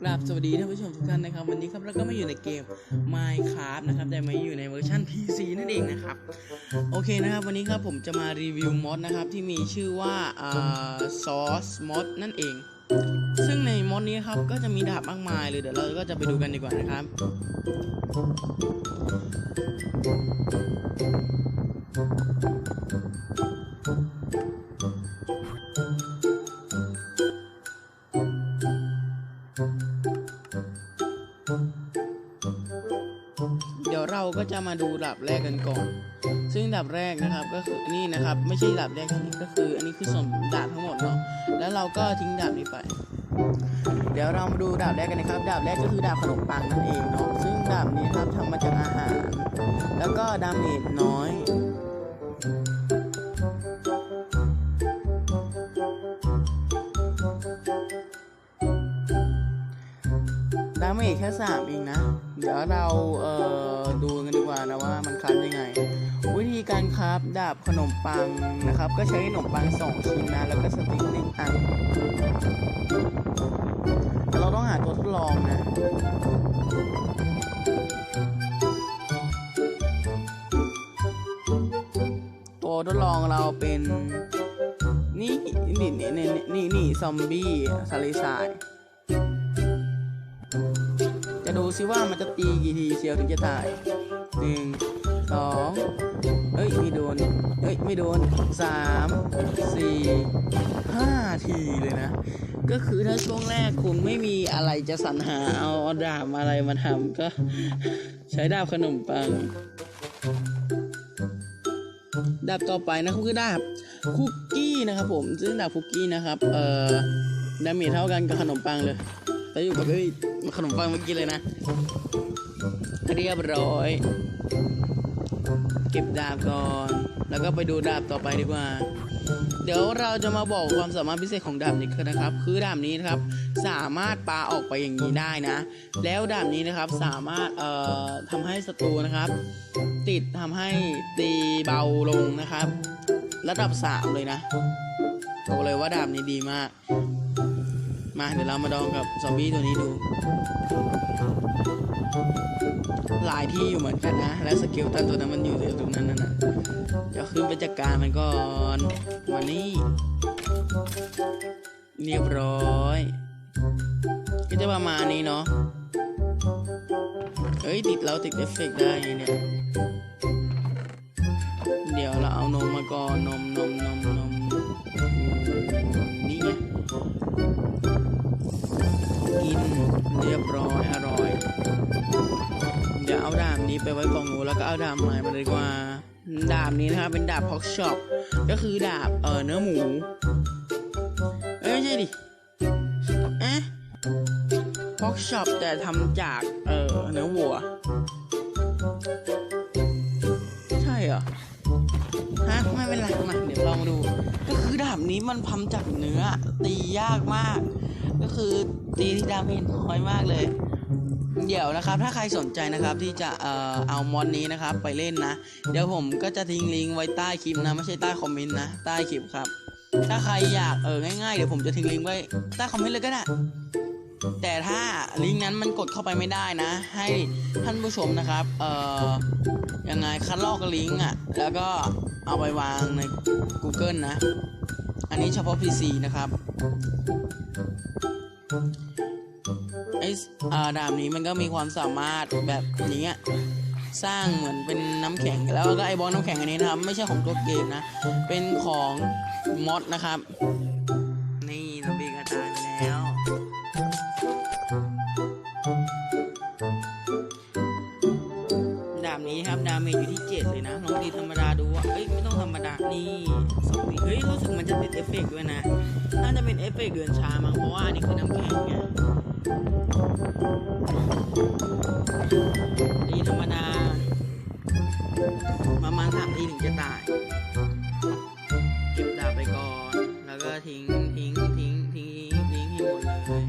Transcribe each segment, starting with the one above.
กราบสวัสดีท่านผู้ชมทุกท่านนะครับ วันนี้ครับเราก็มาอยู่ในเกม Minecraft นะครับแต่มาอยู่ในเวอร์ชัน PC นั่นเองนะครับโอเคนะครับ วันนี้ครับผมจะมารีวิวมอดนะครับที่มีชื่อว่าอ่า Source Mod นั่นเอง ซึ่งในมอดนี้ครับก็จะมีดาบมากมายเลยเดี๋ยวเราก็จะไปดูกันดีกว่านะครับเดูดับแรกกันก่อน ซึ่งดับแรกนะครับก็คือนี่นะครับ ไม่ใช่ดับแรกที่นี้ก็คือ อันนี้คือส่วนดับทั้งหมดเนาะแล้วเราก็ทิ้งดับนี้ไป เดี๋ยวเรามาดูดับแรกกันนะครับดับแรกก็คือดับขนมปังนั่นเองเนาะซึ่งดับนี้ครับทำมาจากอาหาร แล้วก็ดาเมจน้อย ดาเมจแค่สามเองนะ เดี๋ยวเราเอ่อดูกันดีกว่านะว่ามันคราฟยังไง วิธีการคราฟดาบขนมปังนะครับ ก็ใช้ขนมปังสองชิ้นนะ แล้วก็สติ๊กหนึ่งอัน เราต้องหาตัวทดลองนะตัวทดลองเราเป็น นี่นี่นี่นี่นี่นี่ซอมบี้ทะเลทราย จะดูซิว่ามันจะตีกี่ทีเชียวถึงจะตายหนึ่งสองเอ้ยไม่โดนเอ้ยไม่โดนสามสี่ห้าทีเลยนะ ก็คือถ้าช่วงแรกคุณไม่มีอะไรจะสรรหาเอาดาบอะไรมาทำก็ ใช้ดาบขนมปังดาบต่อไปนะครับคือดาบคุกกี้นะครับผมซึ่งดาบคุกกี้นะครับเอ่อดาเมจเท่ากันกับขนมปังเลย แต่อยู่กับไอ้ขนมปังเมื่อกี้เลยนะ เรียบร้อย เก็บดาบก่อน แล้วก็ไปดูดาบต่อไปดีกว่า เดี๋ยวเราจะมาบอกความสามารถพิเศษของดาบนี้กันะครับ คือดาบนี้นะครับ สามารถปาออกไปอย่างนี้ได้นะ แล้วดาบนี้นะครับสามารถเอ่อทำให้ศัตรูนะครับ ติดทำให้ตีเบาลงนะครับ ระดับสามเลยนะบอกเลยว่าดาบนี้ดีมาก มาเดี๋ยวเรามาดองกับซอมบี้ตัวนี้ดู หลายที่อยู่เหมือนกันนะ และสเกลตันตัวนั้นมันอยู่ตรงนั้นน่ะเดี๋ยวขึ้นไปจัดการมันก่อนวันนี้เรียบร้อย ก็จะประมาณนี้เนาะเฮ้ยติดเราติดเอฟเฟกต์ได้ไงเนี่ย เดี๋ยวเราเอานมมาก่อนนมนมนมนม กินเรียบร้อยอร่อยเดี๋ยวเอาดาบนี้ไปไว้กองหนูแล้วก็เอาดาบใหม่มาเลยดีกว่า ดาบนี้นะครับเป็นดาบพ็อกช็อปก็คือดาบเออเนื้อหมูเอ้ยไม่ใช่ดิเอ๊ะพ็อกช็อปแต่ทำจากเออเนื้อวัว ใช่เหรอฮะไม่เป็นไรมาเดี๋ยวลองดู ก็คือดาบนี้มันทำจากเนื้อตียากมาก ก็คือตีที่ดาเมจน้อยมากเลย เดี๋ยวนะครับถ้าใครสนใจนะครับที่จะเอ่อเอามอนนี้นะครับไปเล่นนะ เดี๋ยวผมก็จะทิ้งลิงก์ไว้ใต้คลิปนะ ไม่ใช่ใต้คอมเมนต์นะ ใต้คลิปครับ ถ้าใครอยากเออง่ายๆเดี๋ยวผมจะทิ้งลิงก์ไว้ใต้คอมเมนต์เลยก็ได้แต่ถ้าลิงก์นั้นมันกดเข้าไปไม่ได้นะ ให้ท่านผู้ชมนะครับ เอ่อยังไงคัดลอกลิงก์อะ แล้วก็เอาไปวางใน Google นะ อันนี้เฉพาะ PC นะครับไอ้อ่าดาบนี้มันก็มีความสามารถแบบนี้อะสร้างเหมือนเป็นน้ำแข็งแล้วก็ไอ้บอลน้ำแข็งอันนี้นะครับไม่ใช่ของตัวเกมนะ เป็นของมอดนะครับ นี่เราบีกระตายไปแล้ว ดาบนี้ครับดาเมจอยู่ที่ 7 เลยนะลองตีธรรมดาดูอะ ธรรมดานี่สองเฮ้ยรู้สึกมันจะติดเอฟเฟกด้วยนะ น่าจะเป็นเอฟเฟกเดือนชามั้งเพราะว่าอันนี้คือน้ำแข็งไงตีธรรมดา ประมาณสามทีถึงจะตายเก็บดาบไปก่อน แล้วก็ทิ้งทิ้งทิ้งทิ้งทิ้งให้หมดเลย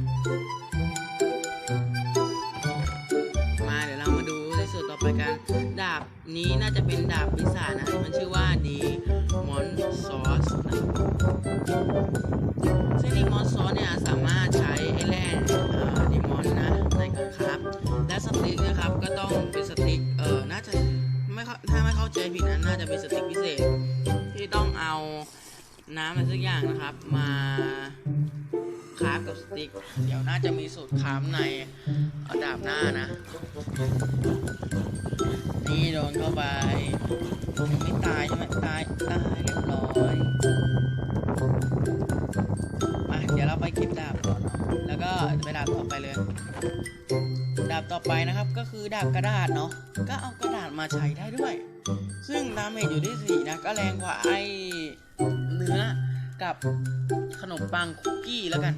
มาเดี๋ยวเรามาดูในส่วนต่อไปกัน ดาบนี้น่าจะเป็นดาบปีศาจนะมันชื่อ จะเป็นสติกพิเศษ ที่ต้องเอาน้ำอะไรสักอย่างนะครับ มาคาบกับสติก เดี๋ยวน่าจะมีสูตรคามในดาบหน้านะ นี่โดนเข้าไปไม่ตายใช่ไหมตายตายเรียบร้อยมาเดี๋ยวเราไปคลิปดาบแล้วก็ไปดาบต่อไปเลยาบต่อไปนะครับก็คือดาบกระดาษเนาะก็เอากระดาษมาใช้ได้ด้วย ซึ่งดาเมจอยู่ที่สี่นะก็แรงกว่าไอ้เนื้อกับขนมปังคุกกี้แล้วกัน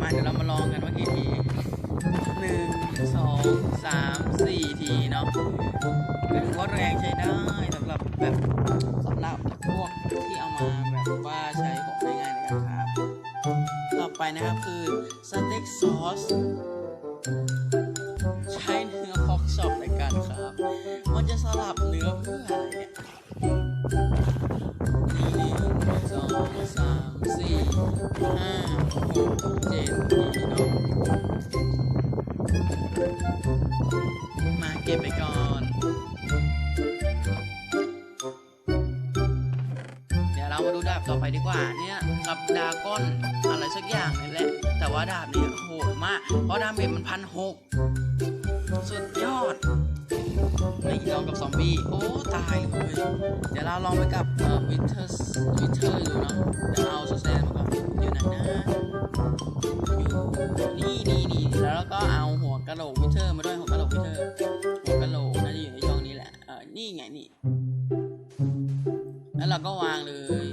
มาเดี๋ยวเรามาลองกันว่ากี่ทีหนึ่งสองสามสี่ทีเนาะก็ถือว่าแรงใช้ได้สำหรับแบบสำหรับ ไปนะครับคือสเต็กซอสใช้เนื้อพอกช็อปในการครับ มันจะสลับเนื้อเพื่ออะไรเนี่ยหนึ่งสองสามสี่ห้าหกเจ็ดทีเนาะมาเก็บไปก่อนเดี๋ยวเรามาดูดาบต่อไปดีกว่าเนี่ยกับดาก้อน สักอย่างนี่แหละ แต่ว่าดาบเนี่ยโหดมาก เพราะดาเมจมันพันหกสุดยอดนี่ลองกับซอมบี้ โอ้ ตายเลย เดี๋ยวเราลองไปกับเอ่อวิเทอร์วิเทอร์ดูเนาะ เดี๋ยวเอาสแตนมาก่อนอยู่ไหนนะอยู่นี่นี่นี่แล้วเราก็เอาหัวกะโหลกวิเทอร์มาด้วยหัวกะโหลกวิเทอร์ หัวกะโหลกน่าจะอยู่ในช่องนี้แหละ เออนี่ไงนี่ แล้วเราก็วางเลย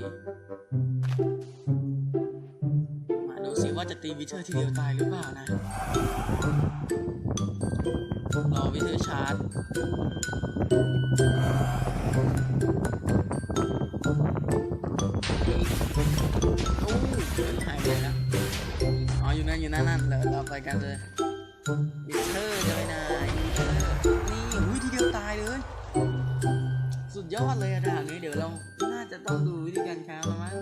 ตีวิเทอร์ทีเดียวตายหรือเปล่านะ รอวิเทอร์ชาร์จโอ้ยหายไปแล้วอ๋ออยู่นั่นอยู่นั่นนั่นเดี๋ยเราไปกันเลยวิเทอร์จะไปไหนวิเทอร์นี่อุ้ยทีเดียวตายเลย สุดยอดเลยอะด่านนี้เดี๋ยวเรา ต้องดูวิธีการค้าแล้วมั้ง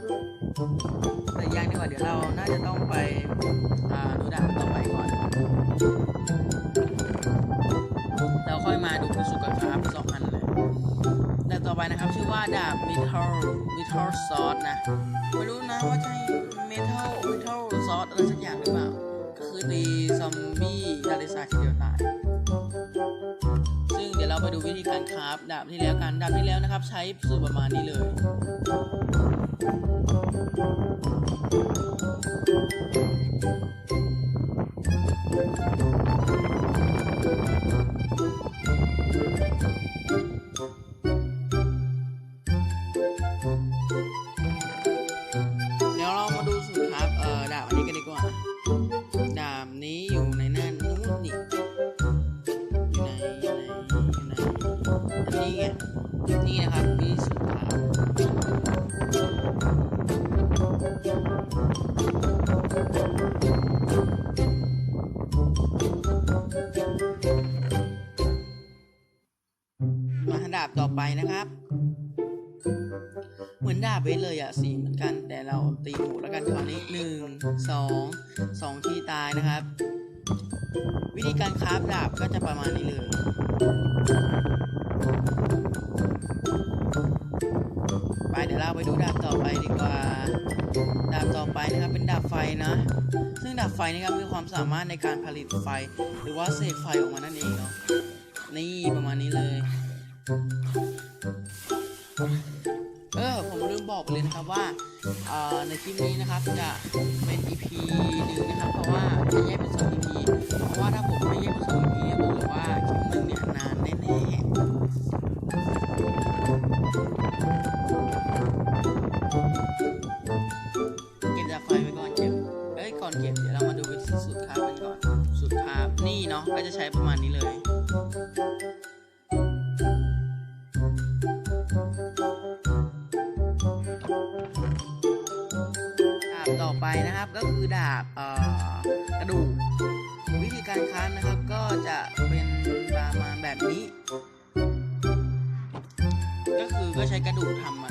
แต่ยังดีกว่าเดี๋ยวเราน่าจะต้องไปอ่าดูด่านต่อไปก่อนเราค่อยมาดูผู้สุกครับสองอันเลยแต่ต่อไปนะครับ ชื่อว่าดาบ Metal Metal Sword นะไม่รู้นะว่าใช่ Metal Metal Sword อะไรสักอย่างหรือเปล่า ก็คือตีซอมบี้ดาริซาทีเดียวตายาดูวิธีการคราฟดาบที่แล้วกันดาบที่แล้วนะครับ ใช้สูตรประมาณนี้เลย กันคราวนี้หนึ่งสองสองที่ตายนะครับ วิธีการคราฟดาบก็จะประมาณนี้เลยไปเดี๋ยวเราไปดูดาบต่อไปดีกว่า ดาบต่อไปนะครับเป็นดาบไฟนะ ซึ่งดาบไฟนะครับมีความสามารถในการผลิตไฟ หรือว่าเสกไฟออกมานั่นเองเนาะนี่ประมาณนี้เลย เออผมลืมบอกเลยนะครับว่าในคลิปนี้นะครับจะเป็น EP หนึ่งนะครับ เพราะว่าจะแยกเป็นสอง EP เพราะว่าถ้าผมไม่แยกเป็นสอง EP เนี่ยบอกเลยว่าคลิปหนึ่งเนี่ยนานแน่ๆ ไปนะครับ ก็คือดาบกระดูกวิธีการคั้นนะครับก็จะเป็นประมาณแบบนี้ ก็คือก็ใช้กระดูกทำมา